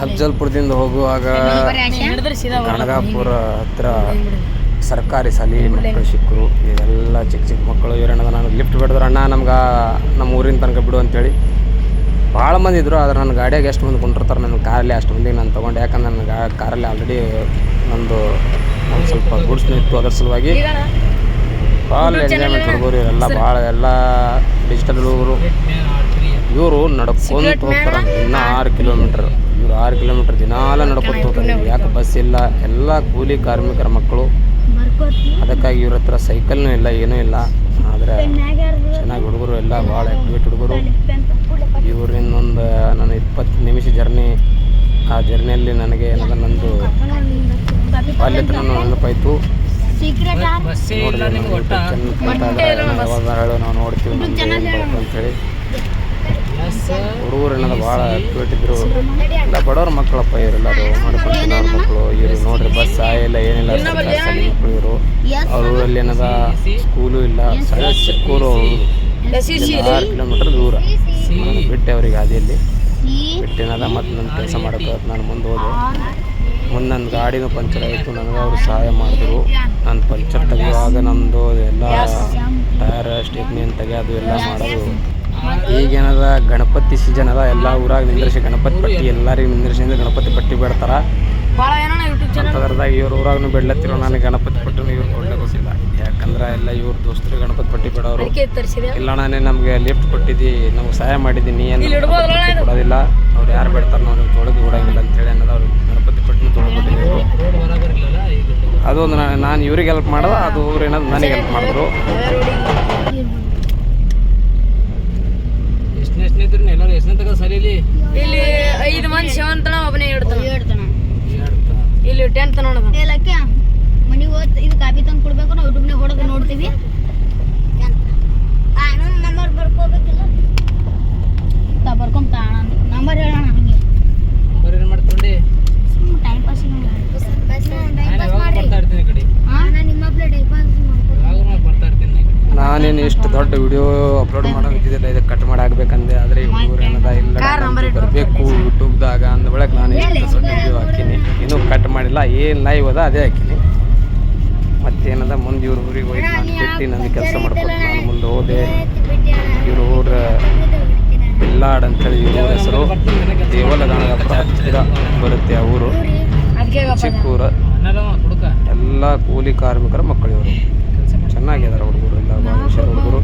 ಅಫ್ಜಲ್ಪುರದಿಂದ ಹೋಗುವಾಗ ಗಣಗಾಪುರ ಹತ್ರ ಸರ್ಕಾರಿ ಶಾಲೆ ಮಕ್ಕಳು ಸಿಕ್ಕರು. ಇವೆಲ್ಲ ಚಿಕ್ಕ ಚಿಕ್ಕ ಮಕ್ಕಳು ಇವರೇನದ ನಾನು ಲಿಫ್ಟ್ ಬಿಡಿದ್ರು. ಅಣ್ಣ, ನಮ್ಗೆ ನಮ್ಮ ಊರಿನ ತನಕ ಬಿಡು ಅಂತೇಳಿ ಭಾಳ ಮಂದಿ ಇದ್ರು. ಆದ್ರೆ ನನ್ನ ಗಾಡಿಯಾಗ ಎಷ್ಟು ಮಂದಿ ಕುಂಡಿರ್ತಾರೆ ನನ್ನ ಕಾರಲ್ಲಿ ಅಷ್ಟು ಮಂದಿ ನಾನು ತೊಗೊಂಡು. ಯಾಕಂದ್ರೆ ನನ್ನ ಗಾ ಕಾರಲ್ಲಿ ಆಲ್ರೆಡಿ ನಂದು ಒಂದು ಸ್ವಲ್ಪ ಗುಡ್ಸ್ನ ಇತ್ತು ಅದ್ರ ಸಲುವಾಗಿ. ಭಾಳ ಎಂಜಾಯ್ಮೆಂಟ್ ಹುಡುಗರು ಇವರೆಲ್ಲ ಭಾಳ ಎಲ್ಲ ಡಿಜಿಟಲ್ ಹುಡುಗರು. ಇವರು ನಡ್ಕೊಂಡು ಹೋಗ್ತಾರೆ, ಇನ್ನೂ ಆರು ಕಿಲೋಮೀಟ್ರ್ ಇವರು ಆರು ಕಿಲೋಮೀಟ್ರ್ ದಿನಾಲ ನಡ್ಕೊತ ಹೋಗ್ತಾರೆ. ಯಾಕೆ ಬಸ್ ಇಲ್ಲ? ಎಲ್ಲ ಕೂಲಿ ಕಾರ್ಮಿಕರ ಮಕ್ಕಳು. ಅದಕ್ಕಾಗಿ ಇವ್ರ ಹತ್ರ ಸೈಕಲ್ನೂ ಇಲ್ಲ ಏನೂ ಇಲ್ಲ. ಆದರೆ ಚೆನ್ನಾಗಿ ಹುಡುಗರು ಎಲ್ಲ ಭಾಳ ಆ್ಯಕ್ಟಿವೇಟ್ ಹುಡುಗರು. ಇವರು ಇನ್ನೊಂದು ನಾನು ಇಪ್ಪತ್ತು ನಿಮಿಷ ಜರ್ನಿ. ಆ ಜರ್ನಿಯಲ್ಲಿ ನನಗೆ ಏನದ ನಂದು ಬಾಲ್ಯತನ ನೆನಪಾಯಿತು. ನೋಡಿದ್ರೆ ಹೇಳು ನಾವು ನೋಡ್ತೀವಿ ಅಂತೇಳಿ. ಹುಡುಗರು ಏನದ ಭಾಳ ಇದ್ರು ಎಲ್ಲ ಬಡವ್ರ ಮಕ್ಕಳಪ್ಪ ಇವರೆಲ್ಲರೂ ಮಾಡ್ಕೊಂಡು ತಿನ್ನೋರ್ ಮಕ್ಕಳು ಇವರು ನೋಡ್ರಿ ಬಸ್ ಇಲ್ಲ ಏನಿಲ್ಲ ಮಕ್ಕಳು ಇವರು. ಅವ್ರ ಊರಲ್ಲಿ ಏನದ ಸ್ಕೂಲು ಇಲ್ಲ ಸಣ್ಣ ಅವ್ರದ್ದು. ಆರು ಕಿಲೋಮೀಟರ್ ದೂರ. ನಾನು ಬಿಟ್ಟೆ ಅವ್ರಿಗೆ ಹಾದಿಯಲ್ಲಿ ಬಿಟ್ಟೇನದ ಮತ್ತು ನನ್ನ ಕೆಲಸ ಮಾಡಕ್ಕೆ ನಾನು ಮುಂದೆ ಹೋದೆ. ಮುಂದೆ ನನ್ನ ಗಾಡಿನೂ ಪಂಚರ್ ಆಯಿತು ನನಗೆ ಅವರು ಸಹಾಯ ಮಾಡಿದ್ರು. ನಾನು ಪಂಚರ್ ತೆಗೆಯುವಾಗ ನಮ್ಮದು ಎಲ್ಲ ಟಯರ್ ಸ್ಟೆಪ್ನಿ ಅಂತ ತೆಗೆಯೋದು ಎಲ್ಲ ಮಾಡೋದು. ಈಗೇನದ ಗಣಪತಿ ಸೀಸನ್ ಅದ ಎಲ್ಲ ಊರಾಗ ನಿಂದ್ರಿಸಿ ಗಣಪತಿ ಪಟ್ಟಿ ಎಲ್ಲರಿಗೂ ನಿಂದ್ರಿಸಿ ಗಣಪತಿ ಪಟ್ಟಿ ಬಿಡ್ತಾರ. ಭಾಳ ಏನೋ ಯೂಟ್ಯೂಬ್ ಚಾನಲ್ ಅಂತದ್ರದಾಗ ಇವ್ರ ಊರಾಗೂ ಬಿಡ್ಲತ್ತಿರೋ ನನಗೆ ಗಣಪತಿ ಪಟ್ಟಿನೂ ಇವ್ರು ಕೊಡ್ಲಿಕ್ಕೆ ಗೊತ್ತಿಲ್ಲ. ಯಾಕಂದ್ರೆ ಎಲ್ಲ ಇವ್ರ ದೋಸ್ತರು ಗಣಪತಿ ಪಟ್ಟಿ ಬಿಡೋರು. ಇಲ್ಲ ನಾನೇ ನಮಗೆ ಲಿಫ್ಟ್ ಕೊಟ್ಟಿದ್ದಿ ನಮ್ಗೆ ಸಹಾಯ ಮಾಡಿದ್ದೀನಿ ಏನು ಪಟ್ಟಿ ಕೊಡೋದಿಲ್ಲ. ಅವ್ರು ಯಾರು ಬಿಡ್ತಾರೆ ನಾವು ತೊಳೆದು ಕೊಡಂಗಿಲ್ಲ ಅಂತೇಳಿ ಅನ್ನೋದು ಅವ್ರು ಗಣಪತಿ ಪಟ್ಟಿನ ತೊಳೆದ್ಬಿಟ್ಟಿದ್ರು ಅದೊಂದು ನಾ- ನಾನು ಇವ್ರಿಗೆ ಹೆಲ್ಪ್ ಮಾಡೋದು ಅದು ಅವ್ರು ಏನಾದ್ರು ನನಗೆ ಹೆಲ್ಪ್ ಮಾಡಿದ್ರು. ಸೆವೆಂತನ ಒಬ್ಬನೇ ಇಡ್ತಾನ ಹೇಳ್ತಾ ಇಲ್ಲಿ ಟೆಂತ್ ನೋಡೋದು. ಮನೆಗೆ ಹೋದ್ ಇದು ಕಾಪಿ ತಂದು ಕೊಡ್ಬೇಕು ನಾವು ಯೂಟ್ಯೂಬ್ನಾಗ ಹೊಡೆದು ನೋಡ್ತೀವಿ. ದೊಡ್ಡ ವಿಡಿಯೋ ಅಪ್ಲೋಡ್ ಮಾಡೋದಿದ್ದಿಲ್ಲ ಇದು ಕಟ್ ಮಾಡಾಕ್ಬೇಕಂದೆ. ಆದರೆ ಇವ್ರು ಏನದ ಇಲ್ಲ ಬರಬೇಕು ಯೂಟ್ಯೂಬ್ದಾಗ ಅಂದ ಬಳಿಕ ನಾನು ಇಷ್ಟು ದೊಡ್ಡ ವಿಡಿಯೋ ಹಾಕೀನಿ. ಇನ್ನೂ ಕಟ್ ಮಾಡಿಲ್ಲ ಏನು ಲೈವ್ ಅದ ಅದೇ ಹಾಕಿನಿ. ಮತ್ತೇನದ ಮುಂದೆ ಇವ್ರ ಊರಿಗೆ ಹೋಗಿ ನಾನು ಬಿಟ್ಟು ನನ್ನ ಕೆಲಸ ಮಾಡ್ಕೊಂಡು ನಾನು ಮುಂದೆ ಹೋದೆ. ಇವ್ರ ಊರ ಬಿಲ್ಲಾಡ್ ಅಂತೇಳಿ ಇವ್ರ ಊರ ಹೆಸರು. ದೇವಲ ಹತ್ತಿರ ಬರುತ್ತೆ ಆ ಊರು. ಚಿಕ್ಕೂರ. ಎಲ್ಲ ಕೂಲಿ ಕಾರ್ಮಿಕರ ಮಕ್ಕಳು ಇವರು ಚೆನ್ನಾಗಿದ್ದಾರೆ ಹುಡುಗರು ಎಲ್ಲ ಹುಷಾರು ಹುಡುಗರು.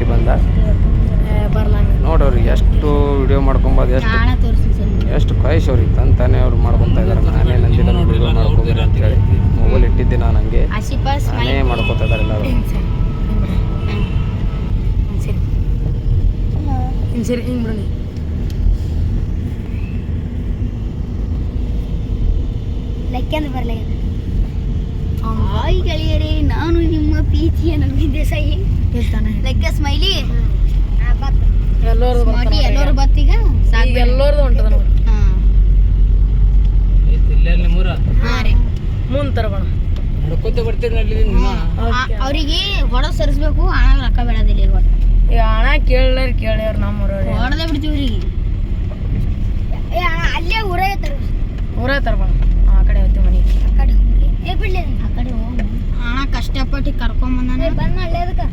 ಬಿಟ್ಟು ಬಂದ? ನೋಡೋರು ಎಷ್ಟು ವಿಡಿಯೋ ಮಾಡ್ಕೊಬೋದು ಎಷ್ಟು ಎಷ್ಟು ಕ್ವಾಯಿಶ್ ಅವ್ರಿಗೆ ತಂತಾನೆ ತಾನೇ ಅವ್ರು ಮಾಡ್ಕೊತಾ ಇದ್ದಾರೆ. ನಾನೇ ನಂದಿಲ್ಲ ವಿಡಿಯೋ ಮಾಡ್ಕೊಬೇಡಿ ಅಂತೇಳಿ ಮೊಬೈಲ್ ಇಟ್ಟಿದ್ದೆ ನಾನು ಹಂಗೆ ನಾನೇ ಮಾಡ್ಕೊತಾ ಇದ್ದಾರೆ ಎಲ್ಲರೂ. ಸರಿ? ಹಿಂಗೆ ಹಿಂಗೆ ಲೆಕ್ಕೆಂದು ಬರಲಿ. ಹಾಯ್ ಗೆಳೆಯರೇ ನಾನು ನಿಮ್ಮ ಪ್ರೀತಿಯ ನಂಬಿದ್ದೆ ಸಹಿ. ಲೆಕ್ಕ ಸ್ಮೈಲಿ ಎಲ್ಲರದು ಸ್ಮಾರ್ಟಿ ಎಲ್ಲರೂ ಬತ್ತೀಗ ಈಗ. ಸಾಕು ಎಲ್ಲರದು ಹೊಂಟದ ನೋಡಿ ನಿಮ್ಮೂರ ಮುಂದೆ ನಡ್ಕೊತ ಬರ್ತೀರಿ ನಿಮ್ಮ ಅವರಿಗೆ ಹೊಡೆದು ಸರಿಸ್ಬೇಕು ಹಣ ರೊಕ್ಕ ಬೇಡದಿಲ್ಲ ಈಗ ಈಗ ಹಣ ಕೇಳ್ಯಾರ ಕೇಳ್ಯಾರ ನಮ್ಮೂರವ್ರೆ. ಹೊಡೆದೇ ಬಿಡ್ತೀವಿ ಅವ್ರಿಗೆ. ಅಲ್ಲೇ ಊರೇ ಊರೇ ತರಬಣ ಆ ಕಡೆ ಹೋಗ್ತೀವಿ ಮನೆಗೆ. ಆ ಕಡೆ ಬಿಡ್ಲಿ. ಆ ಕಡೆ ಹೋಗಿ. ಹಣ ಕಷ್ಟಪಟ್ಟು ಕರ್ಕೊಂಬಂದಾನೆ ಬಂದ ಅಲ್ಲೇ ಅದಕ್ಕೆ.